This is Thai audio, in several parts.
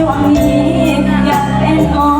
ดวงนี้อยากเป็นหมอ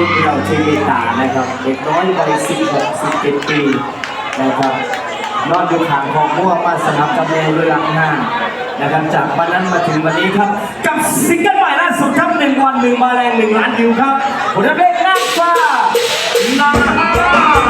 ทุกเราช่ยเมตตานะครับ เด็กน้อยวัยสิบหกสิบเจ็ดปีนะครับนอนอยู่ขางของมั่วมาสนับจำเนยด้วยรังหน้านะครับจากวันนั้นมาถึงวันนี้ครับ กับซิงเกิลใหม่ล่าสุดครับหนึ่งวันหนึ่งมาแรงหนึ่งล้านวิวครับผมจะเล็กนักฟ้านา